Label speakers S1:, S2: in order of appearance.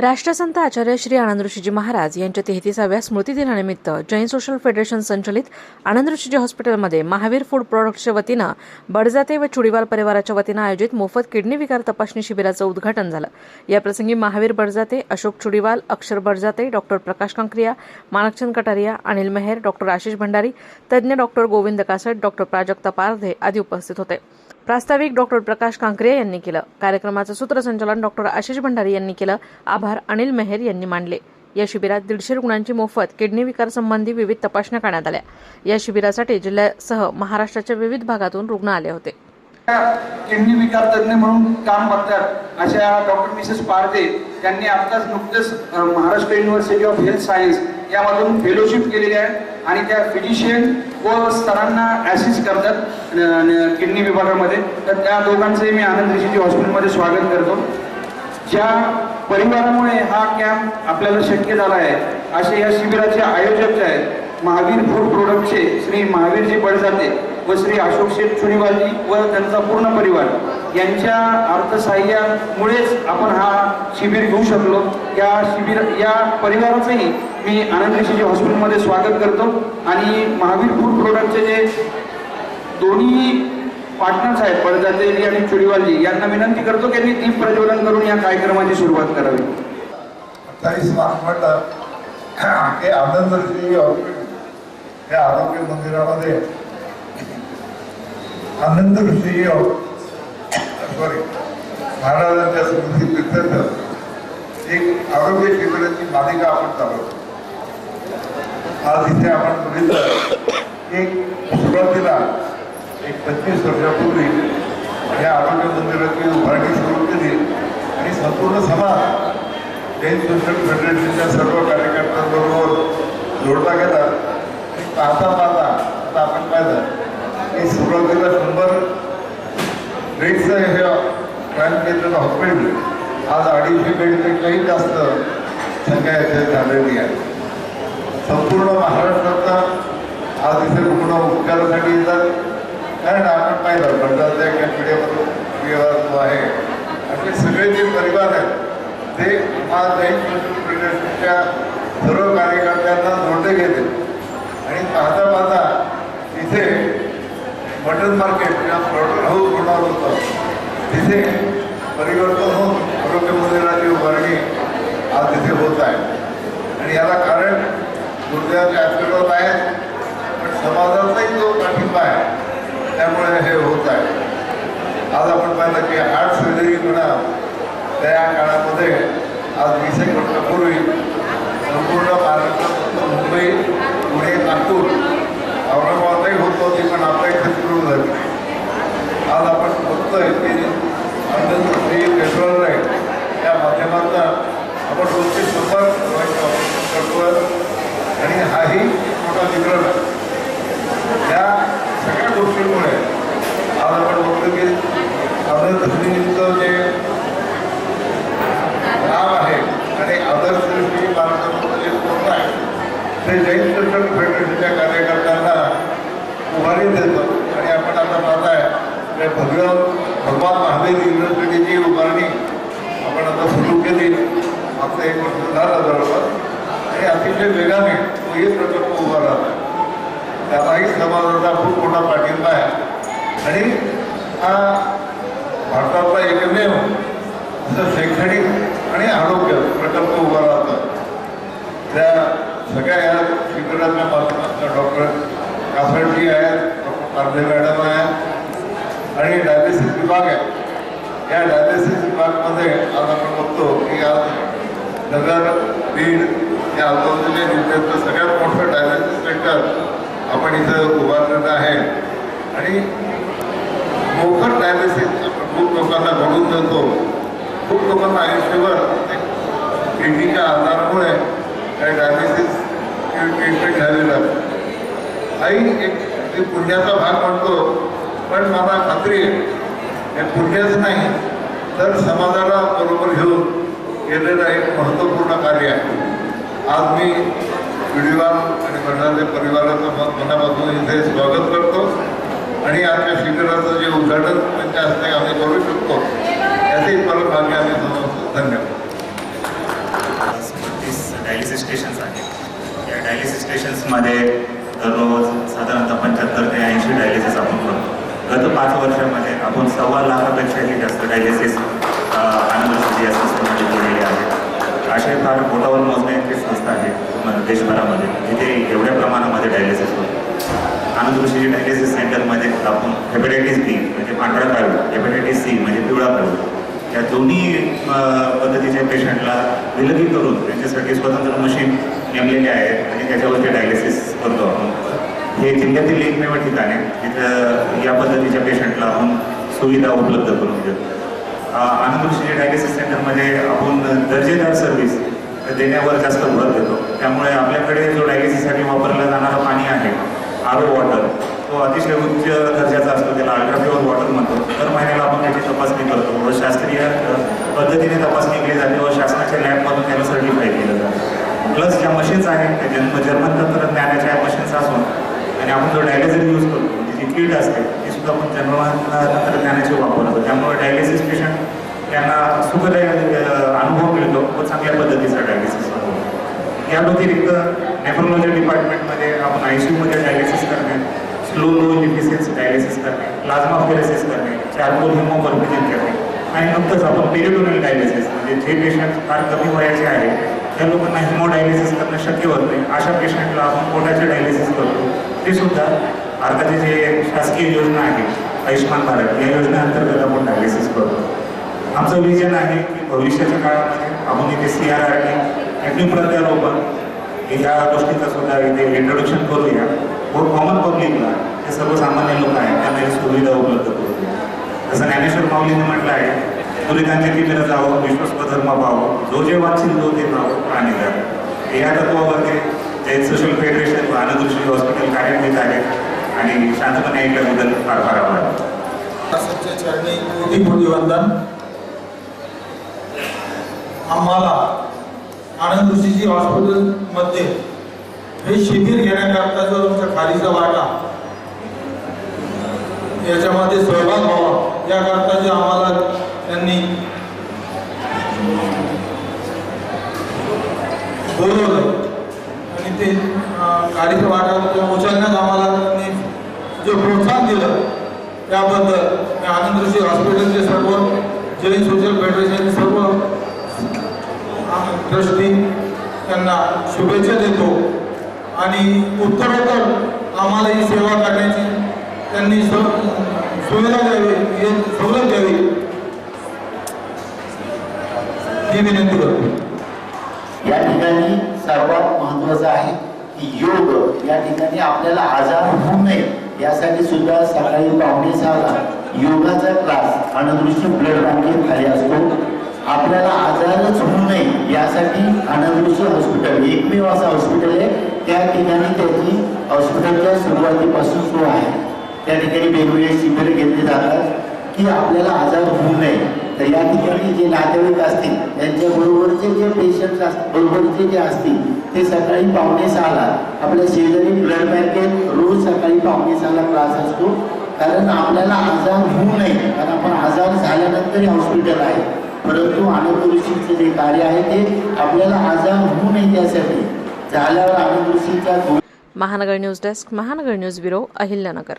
S1: राष्ट्रसंत आचार्य श्री आनंद ऋषीजी महाराज यांच्या तेहतीसाव्या स्मृतिदिनानिमित्त जैन सोशल फेडरेशन संचलित आनंद ऋषीजी हॉस्पिटलमध्ये महावीर फूड प्रॉडक्टच्या वतीनं बडजाते व चुडीवाल परिवाराच्या वतीनं आयोजित मोफत किडनी विकार तपासणी शिबिराचं उद्घाटन झालं. याप्रसंगी महावीर बडजाते अशोक चुडीवाल अक्षर बडजाते डॉक्टर प्रकाश कांक्रिया मानकचंद कटारिया अनिल मेहर डॉक्टर आशिष भंडारी तज्ज्ञ डॉक्टर गोविंद कासट डॉक्टर प्राजक्ता पारधे आदी उपस्थित होते. प्रास्ताविक डॉक्टर प्रकाश कांकरे यांनी केलं. कार्यक्रमाचं सूत्रसंचालन डॉक्टर आशिष भंडारी यांनी केलं. आभार अनिल मेहर यांनी मानले या शिबिरात दीडशे रुग्णांची मोफत किडनी विकार संबंधी विविध तपासण्या करण्यात आल्या. या शिबिरासाठी जिल्ह्यासह महाराष्ट्राच्या विविध भागातून रुग्ण आले होते.
S2: किडनी विकार तज्ञ म्हणून काम करतात अशा डॉक्टर मिसेस पारदे त्यांनी आत्ताच नुकतेच Maharashtra university of health science यामधून फेलोशिप केलेली आहे आणि त्या फिजिशियन व सरांना ॲसिस्ट करतात किडनी विभागामध्ये. तर त्या दोघांचंही मी आनंद ऋषीजी हॉस्पिटलमध्ये स्वागत करतो. ज्या परिवारामुळे हा कॅम्प आपल्याला शक्य झाला आहे असे या शिबिराचे आयोजक जे आहेत महावीर फूड प्रोडक्टचे श्री महावीरजी बळजाते व श्री अशोक शेठ चुनीवालजी व त्यांचा पूर्ण परिवार. यांच्या अर्थसहाय्यामुळेच आपण हा शिबिर घेऊ शकलो. या शिबिर या परिवाराचंही मी आनंद ऋषीजी हॉस्पिटलमध्ये स्वागत करतो. आणि महावीर फूड प्रोडक्टचे जे दोन्ही पार्टनर्स आहेत पडदातेजी आणि चुडीवालजी यांना विनंती करतो की त्यांनी दीप प्रज्वलन करून या कार्यक्रमाची सुरुवात करावी.
S3: अठ्ठावीस मार्च म्हटलं हे आनंद ऋषी हॉस्पिटल या आरोग्य मंदिरामध्ये आनंद ऋषी सॉरी. महाराजांच्या स्मृती प्रित्यर्थ एक आरोग्य शिबिराची मालिका आपण चालवतो. आज इथे आपण बघितलं एक सुरुवातीला एक पंचवीस वर्षापूर्वी या आरोग्य मंदिराची उभारणी सुरू केली आणि संपूर्ण समाज जैन सोशल फेडरेशनच्या सर्व कार्यकर्त्यांबरोबर जोडला गेला आणि पाहता पाहता आता आपण पाहिलं की सुरुवातीला शंभर रेटचं हे क्राईम केलेलं हॉस्पिटल आज अडीचशे बेडपेक्षाही जास्त संख्या येथे झालेली आहे संपूर्ण महाराष्ट्राचा आज इथे रुग्ण उपचारासाठी येतात. कारण आपण पाहिलं भंडारच्या कॅम्पिडियामधून जो आहे आणि सगळे जे परिवार आहेत ते आज फेडरेशनच्या सर्व कार्यकर्त्यांना जोडले गेले आणि पाहता पाहता तिथे मटन मार्केट किंवा हाऊस होणार होतं तिथे परिवर्तन होऊन आरोग्य मंदिराची उभारणी आज तिथे होत आहे. आणि याला कारण दुर्दैवाचे आशीर्वाद आहेत पण समाजाचाही जो पाठिंबा आहे त्यामुळे हे होत आहे. आज आपण पाहिलं की हार्ट सर्जरी म्हणा त्या काळामध्ये आज वीस एक वर्षापूर्वी संपूर्ण महाराष्ट्रात मुंबई पुणे नागपूर औरंगाबादही होत होती पण आपल्या इथे सुरू झाली. आज आपण बघतोय की आनंद श्री पेट्रोल राईट या माध्यमातून आपण रोजचे शंभर करतोय आणि हाही मोठा विक्रम आहे या सगळ्या गोष्टींमुळे आज आपण बघतो की आनंद श्रीचं जे नाव आहे आणि आदर्श दृष्टी महाराष्ट्राचं जे स्वप्न आहे ते जैन सोशल फेडरेशनच्या कार्यकर्त्यांना उभारी देतं आणि आपण आता पाहताय ते भगव भगवान महावीर युनिव्हर्सिटीची उभारणी आपण आता सुरू केली. आता एक वर्ष झालं बरोबर आणि अतिशय वेगाने तो एक प्रकल्प उभा राहतो त्यालाही समाजाचा खूप मोठा पाठिंबा आहे. आणि हा भारतातला एकमेव शैक्षणिक आणि आरोग्य प्रकल्प उभा राहतो त्या सगळ्या या शिबिराच्या माध्यमातून डॉक्टर कासडजी आहेत डॉक्टर पारधे मॅडम आहेत आणि डायलिसिस विभाग आहे. या डायलिसिस विभागमध्ये आज आपण बघतो की आज नगर बीड या आजूबाजूच्या जिल्ह्यातलं सगळ्यात मोठं डायलिसिस सेंटर आपण इथं उभारलेलं आहे. आणि मोफत डायलिसिस आपण खूप लोकांना घडून देतो खूप लोकांना आयुष्यभर किडनीच्या आजारामुळे काही डायलिसिस ट्रीटमेंट झालेलं आई एक पुण्याचा भाग म्हणतो पण मला खात्री आहे हे पुण्यच नाही तर समाजाला बरोबर घेऊन केलेलं एक महत्त्वपूर्ण कार्य आहे. आज मी पिढीवार आणि भंडारे परिवाराचं मन मनापासून इथे स्वागत करतो. आणि आजच्या शिबिराचं जे उद्घाटन म्हणजे त्यांच्या हस्ते आम्ही करू शकतो याचेही परत भाग्य आम्ही समजतो. धन्यवाद.
S4: डायलिसिस स्टेशन्स आहेत. या डायलिसिस स्टेशन्समध्ये दररोज साधारणतः पंच्याहत्तर ते ऐंशी डायलिसिस आपण करतो गत पाच वर्षामध्ये आपण सव्वा लाखापेक्षाही जास्त डायलिसिस आनंद सिटी या संस्थेमध्ये केलेले आहे. असे फार बोटावर मोजण्याची संस्था आहे देशभरामध्ये. जिथे एवढ्या प्रमाणामध्ये डायलिसिस होतो. आनंद ऋषी डायलिसिस सेंटरमध्ये आपण हेपॅटायटिस बी म्हणजे पांढरा काळू हेपॅटायटिस सी म्हणजे पिवळा काळू या दोन्ही पद्धतीच्या पेशंटला विलगी करून त्यांच्यासाठी स्वतंत्र मशीन नेमलेले आहेत आणि त्याच्यावरती डायलिसिस करतो आपण. हे जिल्ह्यातील एकमेव ठिकाण आहे. जिथं या पद्धतीच्या पेशंटला आपण सुविधा उपलब्ध करून देतो आनंद ऋषी डायलिसिस सेंटरमध्ये आपण दर्जेदार सर्व्हिस देण्यावर जास्त भर देतो. त्यामुळे आपल्याकडे जो डायलिसिससाठी वापरला जाणारं पाणी आहे आरो वॉटर तो अतिशय उच्च दर्जाचा असतो. त्याला अल्ट्राप्युअर वॉटर म्हणतो. दर महिन्याला आपण त्याची तपासणी करतो व शास्त्रीय पद्धतीने तपासणी केली जाते व शासनाच्या लॅबमधून त्याला सर्टिफाय केलं जातं. प्लस ज्या मशीन्स आहेत त्या जन्म जर्मन आणि आपण जो डायलिसिस यूज करतो म्हणजे जी किट असते ती सुद्धा आपण जन्मला तंत्रज्ञानाची वापरतो. त्यामुळे डायलिसिस पेशंट त्यांना सुखदायक अनुभव मिळतो व चांगल्या पद्धतीचा डायलिसिस होतो. या व्यतिरिक्त नेफ्रोलॉजी डिपार्टमेंटमध्ये आपण आय सी यूमध्ये डायलिसिस करणे स्लो लो डिफिशियन्स डायलिसिस करणे प्लाझ्मा फेरेसिस करणे चारकोल हिमोपर्मिजन करणे आणि नुकतंच आपण पेरिटोनल डायलिसिस म्हणजे जे पेशंट फार कमी वयाचे आहे त्या लोकांना हिमोडायलिसिस करणं शक्य होत नाही. अशा पेशंटला आपण पोटाचे डायलिसिस करतो. ते सुद्धा भारताची जे शासकीय योजना आहे आयुष्यमान भारत या योजनेअंतर्गत आपण डायलिसिस करतो आमचं विजन आहे की भविष्याच्या काळामध्ये आपण इथे C R R T active प्रत्यारोपण या गोष्टीचा सुद्धा इथे इंट्रोडक्शन करूया. व कॉमन पब्लिकला जे सर्वसामान्य लोक आहेत त्यांना ही सुविधा उपलब्ध करूया जसं ज्ञानेश्वर माऊलीने म्हटलं आहे दुरितांच्या तिमिर जावं विश्वस्व धर्म पाहावं जो जे वाचील जो ते पाहावं आणि जावं या तत्वावरती सोशल फेडरेशन व आनंद ऋषी हॉस्पिटल कार्यान्वित आहे आणि शांतपणे ऐकल्याबद्दल फार फार आभार.
S5: चरणी कोटी कोटी वंदन आम्हाला आनंद ऋषीजी हॉस्पिटलमध्ये हे शिबिर घेण्याकरता जो तुमच्या खालीचा वाटा याच्यामध्ये सहभाग व्हावा याकरता जे आम्हाला त्यांनी बोलवलं आणि ते अं, वाटा उचलण्यात आम्हाला. त्यांनी जे प्रोत्साहन दिलं त्याबद्दल मी आनंद ऋषी हॉस्पिटलचे सर्व जैन सोशल फेडरेशन सर्व ट्रस्टी त्यांना शुभेच्छा देतो. आणि उत्तरोत्तर आम्हाला ही सेवा करण्याची त्यांनी स- सुविधा द्यावी हे सवलत द्यावी. ही विनंती करतो.
S6: या ठिकाणी सर्वात महत्वाचं आहे योग या ठिकाणी आपल्याला आजार होऊ नये. यासाठी सुद्धा सकाळी पावणे सहाला योगाचा क्लास अनदृश्य ब्लड बँकेत खाली असतो. आपल्याला आजारच होऊ नये यासाठी अनदृश्य हॉस्पिटल एकमेव असं हॉस्पिटल आहे. त्या ठिकाणी त्याची हॉस्पिटलच्या सुरुवातीपासून सुरू आहे. त्या ठिकाणी वेगवेगळे शिबिर घेतले जातात की आपल्याला आजार होऊ नये. तर या ठिकाणी जे नातेवाईक असतील त्यांच्या बरोबरचे जे पेशंट असतील बरोबरचे जे असतील ते सकाळी पावणे सहाला आपल्या शेजारी ब्लड बँकेत रोज सकाळी पावणे सहाला क्लास असतो. कारण आपल्याला आजार होऊ नये कारण आपण आजार झाल्यानंतरही हॉस्पिटल आहे. परंतु आनंद जे कार्य आहे ते आपल्याला आजार होऊ नये त्यासाठी. झाल्यावर Anand ऋषीच्या
S1: Mahanagar news desk Mahanagar news bureau Ahilyanagar.